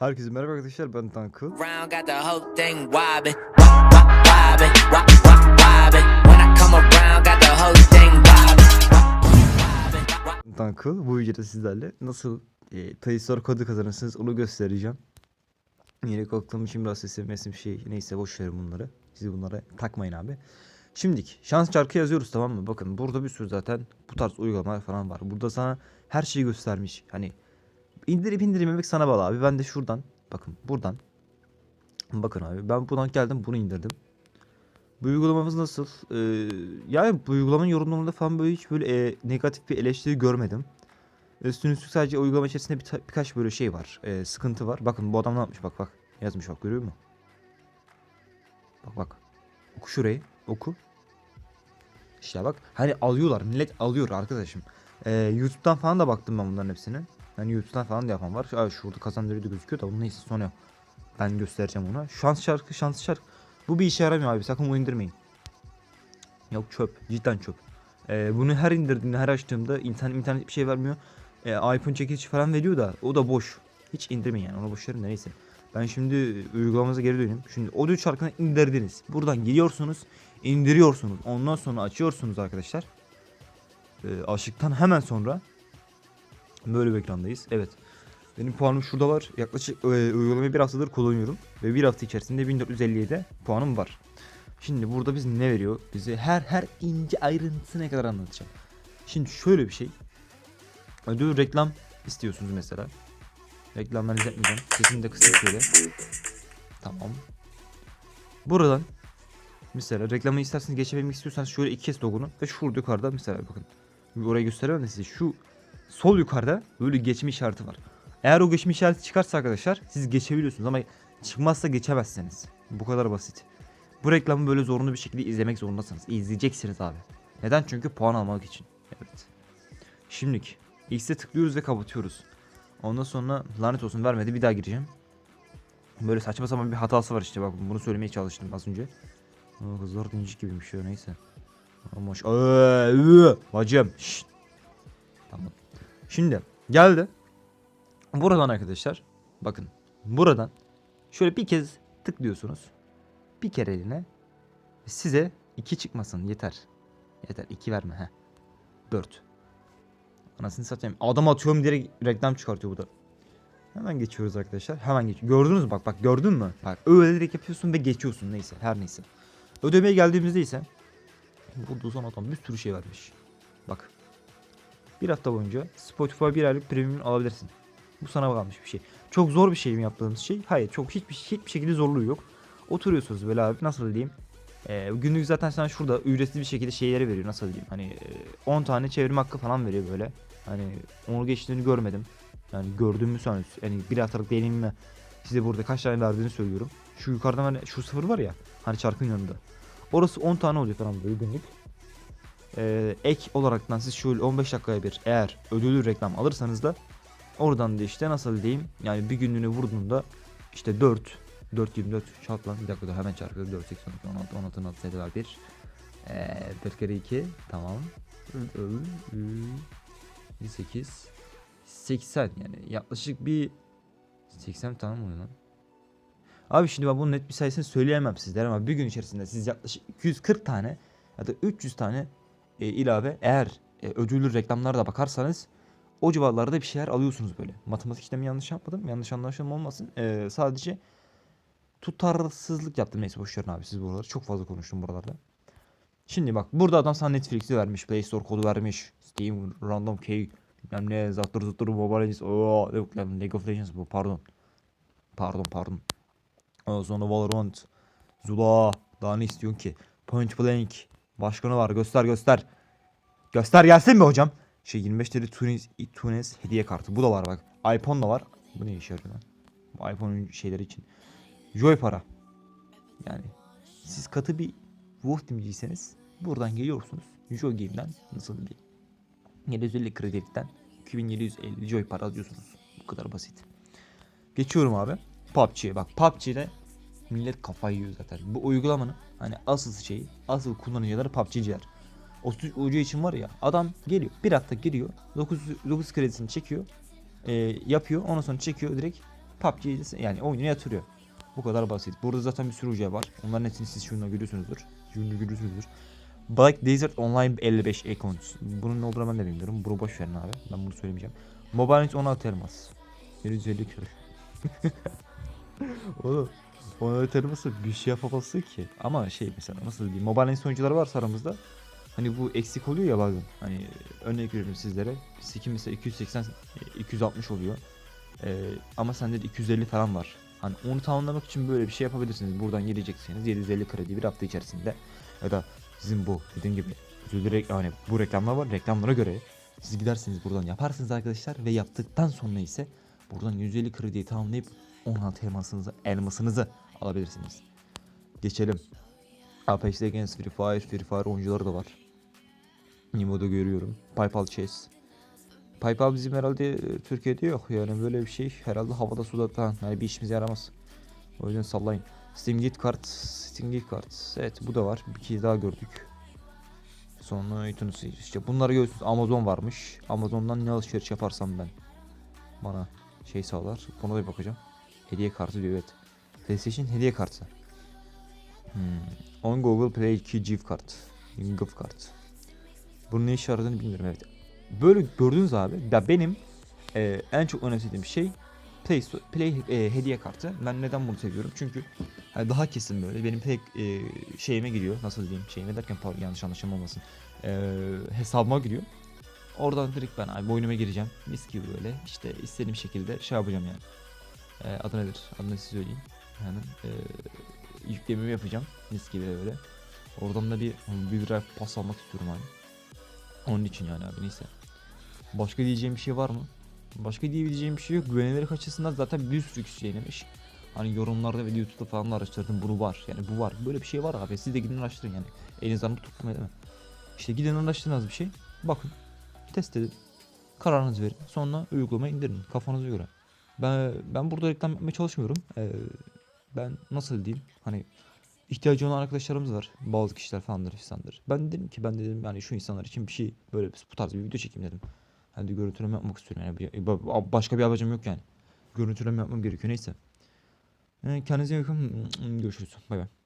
Herkese merhaba arkadaşlar ben wop. Tankıl bu videoda sizlerle nasıl e, Playstore kodu kazanırsınız onu göstereceğim. Yine korktuğum için biraz sesim mesim şey neyse boş verin bunları. Siz bunlara takmayın abi. Şimdilik şans çarkı yazıyoruz tamam mı? Bakın burada bir sürü zaten bu tarz uygulamalar falan var. Burada sana her şeyi göstermiş. Hani indirip indirmemek sana bağlı abi. Ben de şuradan bakın buradan bakın abi ben buradan geldim bunu indirdim. Bu uygulamamız nasıl? Ee, yani bu uygulamanın yorumlarında falan böyle hiç böyle e, negatif bir eleştiri görmedim. Üstüne üstlük sadece uygulama içerisinde bir birkaç böyle şey var. e, sıkıntı var. Bakın bu adam ne yapmış bak bak. Yazmış bak görüyor musun? Bak bak. Oku şurayı. Oku. İşte bak. Hani alıyorlar. Millet alıyor arkadaşım. Ee, YouTube'dan falan da baktım ben bunların hepsine. Hani YouTube'dan falan da yapan var. Aa, şurada kazandırıyordu gözüküyor da bunun neyse sonra ben göstereceğim ona. Şans şarkı şans şarkı. Bu bir işe yaramıyor abi. Sakın bunu indirmeyin. Yok çöp. Cidden çöp. Ee, bunu her indirdiğimde her açtığımda internet internet bir şey vermiyor. Ee, iPhone çekici falan veriyor da o da boş. Hiç indirmeyin yani onu boş verin neyse. Ben şimdi uygulamamıza geri döneyim. Şimdi audio şarkını indirdiniz. Buradan giriyorsunuz, indiriyorsunuz. Ondan sonra açıyorsunuz arkadaşlar. Ee, açtıktan hemen sonra böyle bir ekrandayız. Evet. Benim puanım şurada var. Yaklaşık e, uygulamayı bir haftadır kullanıyorum. Ve bir hafta içerisinde 1457 puanım var. Şimdi burada biz ne veriyor? Bize her her ince ayrıntısına kadar anlatacağım. Şimdi şöyle bir şey. Ödül reklam istiyorsunuz mesela. Reklamları izletmeyeceğim. Sesini de kısık şöyle. Tamam. Buradan mesela reklamı isterseniz geçebilmek istiyorsanız şöyle iki kez logonu ve şurada yukarıda mesela bakın. Orayı gösteremem de size. Şu sol yukarıda böyle geçme işareti var. Eğer o geçme işareti çıkarsa arkadaşlar siz geçebiliyorsunuz ama çıkmazsa geçemezsiniz. Bu kadar basit. Bu reklamı böyle zorunlu bir şekilde izlemek zorundasınız. İzleyeceksiniz abi. Neden? Çünkü puan almak için. Evet. Şimdilik X'e tıklıyoruz ve kapatıyoruz. Ondan sonra lanet olsun vermedi bir daha gireceğim. Böyle saçma sapan bir hatası var işte bak bunu söylemeye çalıştım az önce. Aa, kızlar da incik gibiymiş ya neyse. Ama şu- üü, Bacım. şşt. Tamam. Şimdi geldi. Buradan arkadaşlar bakın buradan şöyle bir kez tıklıyorsunuz. Bir kereliğine size 2 çıkmasın yeter. Yeter 2 verme he. 4. Anasını satayım. Adam atıyorum direkt reklam çıkartıyor bu da. Hemen geçiyoruz arkadaşlar. Hemen geç. Gördünüz mü? Bak bak gördün mü? Bak öyle direkt yapıyorsun ve geçiyorsun neyse her neyse. Ödemeye geldiğimizde ise burada son adam bir sürü şey vermiş. Bak. Bir hafta boyunca Spotify bir aylık premium alabilirsin. Bu sana kalmış bir şey. Çok zor bir şey mi yaptığımız şey? Hayır. Çok hiçbir, hiçbir şekilde zorluğu yok. Oturuyorsunuz böyle abi nasıl diyeyim. Ee, günlük zaten sana şurada ücretsiz bir şekilde şeyleri veriyor nasıl diyeyim. Hani e, 10 tane çevrim hakkı falan veriyor böyle. Hani onu geçtiğini görmedim. Yani gördüğümü sanıyoruz. Yani bir haftalık deneyimime size burada kaç tane verdiğini söylüyorum. Şu yukarıda hani şu sıfır var ya hani çarkın yanında. Orası 10 tane oluyor falan böyle günlük. Ee, ek olaraktan siz şöyle 15 dakikaya bir eğer ödüllü reklam alırsanız da oradan da işte nasıl diyeyim yani bir günlüğüne vurduğunda işte 4 4 24 çarp lan bir dakika da hemen çarpıyor. 4 8 12 16 16 16 7 var 1 ee, 4 kere 2 tamam. 8 80 yani. Yaklaşık bir 80 tane mi oluyor lan? Abi şimdi ben bunun net bir sayısını söyleyemem sizlere ama bir gün içerisinde siz yaklaşık 240 tane ya da 300 tane e, ilave eğer e, ödüllü reklamlara da bakarsanız o civarlarda bir şeyler alıyorsunuz böyle. Matematik işlemi yanlış yapmadım. Yanlış anlaşılma olmasın. E, sadece tutarsızlık yaptım. Neyse boş verin abi siz buraları. Çok fazla konuştum buralarda. Şimdi bak burada adam sana Netflix'i vermiş. Play Store kodu vermiş. Steam Random Key. Bilmem ne zattır zıttır Mobile Legends. Oo, League of Legends bu pardon. Pardon pardon. Ondan sonra Valorant. Zula. Daha ne istiyorsun ki? Point Blank. Başkanı var göster göster. Göster gelsin mi hocam? Şey 25 TL Tunis, Tunis hediye kartı. Bu da var bak. iPhone da var. Bu ne işe yarıyor lan? Bu iPhone'un şeyleri için. Joy para. Yani siz katı bir Wolf timciyseniz buradan geliyorsunuz. Joy Game'den nasıl diyeyim? 750 kredilikten 2750 Joy para alıyorsunuz. Bu kadar basit. Geçiyorum abi. PUBG'ye bak PUBG'de millet kafayı yiyor zaten. Bu uygulamanın hani asıl şeyi, asıl kullanıcıları PUBG'ciler. 30 ucu için var ya adam geliyor bir hafta giriyor 9, 9 kredisini çekiyor e, yapıyor ondan sonra çekiyor direkt PUBG'yi yani oyunu yatırıyor. Bu kadar basit. Burada zaten bir sürü ucu var. Onların hepsini siz şununla görüyorsunuzdur. Şunu görüyorsunuzdur. Black Desert Online 55 account. Bunun ne olduğunu ben de bilmiyorum. Bunu boş verin abi. Ben bunu söylemeyeceğim. Mobile Legends 16 elmas. 750 kilo. Oğlum 16 elması bir şey yapamazsın ki. Ama şey mesela nasıl diyeyim. Mobile Legends oyuncuları varsa aramızda. Hani bu eksik oluyor ya bazen. Hani örnek veriyorum sizlere. Skin mesela 280 e, 260 oluyor. Ee, ama sende de 250 falan var. Hani onu tamamlamak için böyle bir şey yapabilirsiniz. Buradan geleceksiniz 750 kredi bir hafta içerisinde. Ya da sizin bu dediğim gibi hani bu reklamlar var. Reklamlara göre siz gidersiniz buradan yaparsınız arkadaşlar ve yaptıktan sonra ise buradan 150 krediyi tamamlayıp 16 elmasınızı, elmasınızı alabilirsiniz. Geçelim. Apex Legends, Free Fire, Free Fire oyuncuları da var. Nimo'da görüyorum. PayPal Chase. PayPal bizim herhalde e, Türkiye'de yok yani böyle bir şey herhalde havada suda falan yani bir işimize yaramaz. O yüzden sallayın. Steam Gift Card, Steam Gift Card. Evet bu da var. Bir kez daha gördük. Sonra iTunes işte bunları görüyorsunuz. Amazon varmış. Amazon'dan ne alışveriş yaparsam ben bana şey sağlar. Buna da bir bakacağım. Hediye kartı diyor evet. PlayStation hediye kartı. Hmm. On Google Play 2 gift kart. Gift kart. Bunun ne işe yaradığını bilmiyorum evet. Böyle gördünüz abi. Ya benim e, en çok önemsediğim şey Play, Play e, hediye kartı. Ben neden bunu seviyorum? Çünkü hani daha kesin böyle benim pek e, şeyime giriyor. Nasıl diyeyim? Şeyime derken yanlış anlaşılma olmasın. E, hesabıma giriyor. Oradan direkt ben abi oyunuma gireceğim. Mis gibi böyle işte istediğim şekilde şey yapacağım yani. E, adı nedir? Adını size söyleyeyim. Yani e, yüklememi yapacağım. Mis gibi böyle. Oradan da bir bir drive pas almak istiyorum abi. Onun için yani abi neyse. Başka diyeceğim bir şey var mı? Başka diyebileceğim bir şey yok. Güvenilirlik açısından zaten bir sürü kişi denemiş. Hani yorumlarda ve YouTube'da falan da araştırdım bunu var. Yani bu var. Böyle bir şey var abi. Siz de gidin araştırın yani. Elinizden tutmayın değil mi? İşte gidin araştırın az bir şey. Bakın. Test edin. Kararınızı verin. Sonra uygulamayı indirin. Kafanıza göre. Ben ben burada reklam yapmaya çalışmıyorum. Ee, ben nasıl diyeyim? Hani ihtiyacı olan arkadaşlarımız var. Bazı kişiler falandır filandır. Ben dedim ki ben dedim yani şu insanlar için bir şey böyle bu tarz bir video çekeyim dedim. Hadi görüntüleme yapmak istiyorum yani. Başka bir amacım yok yani. Görüntüleme yapmam gerekiyor neyse. Ee, kendinize iyi bakın. Görüşürüz. Bay bay.